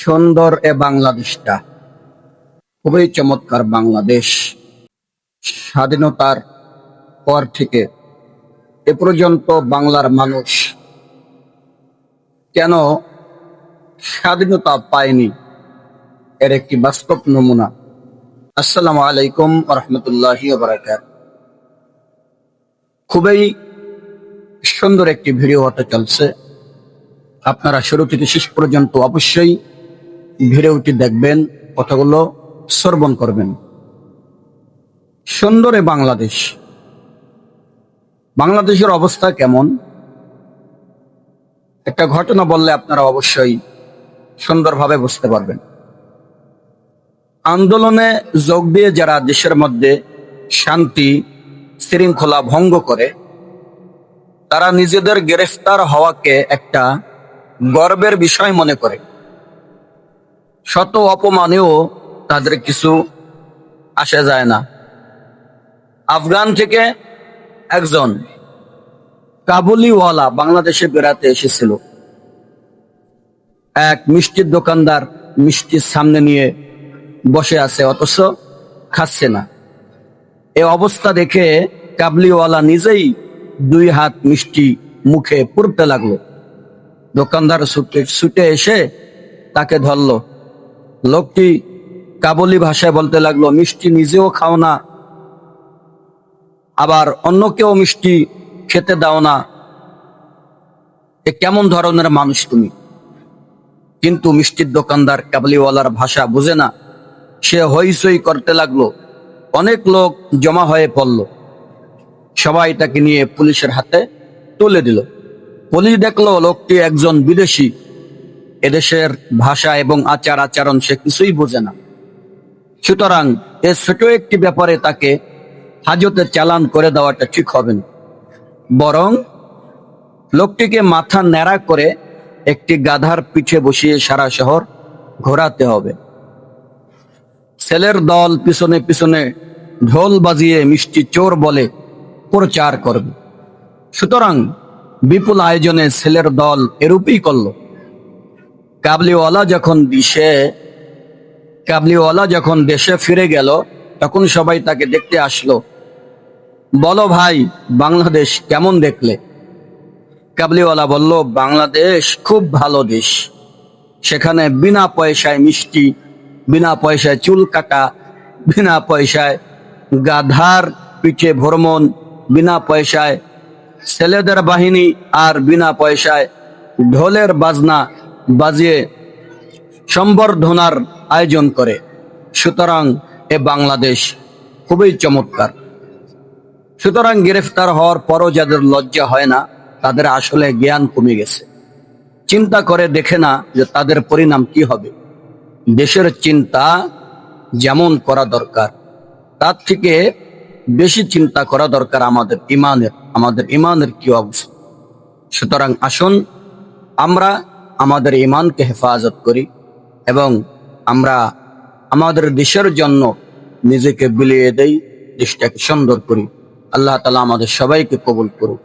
সুন্দর এ বাংলাদেশটা। খুবই চমৎকার বাংলাদেশ। স্বাধীনতার পর থেকে এ পর্যন্ত বাংলার মানুষ কেন স্বাধীনতা পায়নি? এর একটি বাস্তব নমুনা। আসসালামু আলাইকুম রহমতুল্লাহ খুবই সুন্দর একটি ভিডিও হতে চলছে। আপনারা শুরু থেকে শেষ পর্যন্ত অবশ্যই ভিডিওটি দেখবেন, কথাগুলো শ্রবণ করবেন। সুন্দরে বাংলাদেশ। বাংলাদেশের অবস্থা কেমন? একটা ঘটনা বললে আপনারা অবশ্যই সুন্দরভাবে বুঝতে পারবেন। আন্দোলনে যোগ দিয়ে যারা দেশের মধ্যে শান্তি, শৃঙ্খলা ভঙ্গ করে, তারা নিজেদের গ্রেফতার হওয়াকে একটা গর্বের বিষয় মনে করে। শত অপমানেও তাদের কিছু আসা যায় না। আফগান থেকে একজন কাবুলিওয়ালা বাংলাদেশে বেড়াতে এসেছিল। এক মিষ্টির দোকানদার মিষ্টির সামনে নিয়ে বসে আছে, অথচ খাচ্ছে না। এ অবস্থা দেখে কাবলিওয়ালা নিজেই দুই হাত মিষ্টি মুখে পুরতে লাগল। দোকানদার ছুটে ছুটে এসে তাকে ধরলো। লোকটি কাবলি ভাষায় বলতে লাগল, মিষ্টি নিজেও খাও না, আবার অন্যকেও মিষ্টি খেতে দাও না। এ কেমন ধরনের মানুষ তুমি? কিন্তু মিষ্টির দোকানদার কাবলিওয়ালার ভাষা বুঝে না। সে হইচই করতে লাগল। অনেক লোক জমা হয়ে পড়ল। সবাই তাকে নিয়ে পুলিশের হাতে তুলে দিল। পুলিশ দেখল লোকটি একজন বিদেশি। এদেশের ভাষা এবং আচার আচরণ সে কিছুই বোঝে না। সুতরাং এ ছোট একটি ব্যাপারে তাকে হাজতে চালান করে দেওয়াটা ঠিক হবে না। বরং লোকটিকে মাথা ন্যাড়া করে একটি গাধার পিঠে বসিয়ে সারা শহর ঘোরাতে হবে। ছেলের দল পিছনে পিছনে ঢোল বাজিয়ে মিষ্টি চোর বলে প্রচার করবে। সুতরাং বিপুল আয়োজনে ছেলের দল এরূপই করল। কাবলিওয়ালা যখন দিশে কাবলিওয়ালা যখন দেশে ফিরে গেল, তখন সবাই তাকে দেখতে আসলো। বলো ভাই, বাংলাদেশ কেমন দেখলে? কাবলিওয়ালা বলল, বাংলাদেশ খুব ভালো দেশ। সেখানে বিনা পয়সায় মিষ্টি, বিনা পয়সায় চুল কাটা, বিনা পয়সায় গাধার পিঠে ভ্রমণ, বিনা পয়সায় ছেলেদের বাহিনী আর বিনা পয়সায় ঢোলের বাজনা বাজিয়ে সম্বর্ধনার আয়োজন করে। সুতরাং এ বাংলাদেশ খুবই চমৎকার। সুতরাং গ্রেফতার হওয়ার পরও যাদের লজ্জা হয় না, তাদের আসলে জ্ঞান কমে গেছে। চিন্তা করে দেখে না যে তাদের পরিণাম কি হবে। দেশের চিন্তা যেমন করা দরকার, তার থেকে বেশি চিন্তা করা দরকার আমাদের ইমানের আমাদের ইমানের কি অবস্থা। সুতরাং আসুন, আমরা আমাদের ইমানকে হেফাজত করি এবং আমরা আমাদের দেশের জন্য নিজেকে বিলিয়ে দেই দেশটাকে সুন্দর করি। আল্লাহ তালা আমাদের সবাইকে কবুল করুক।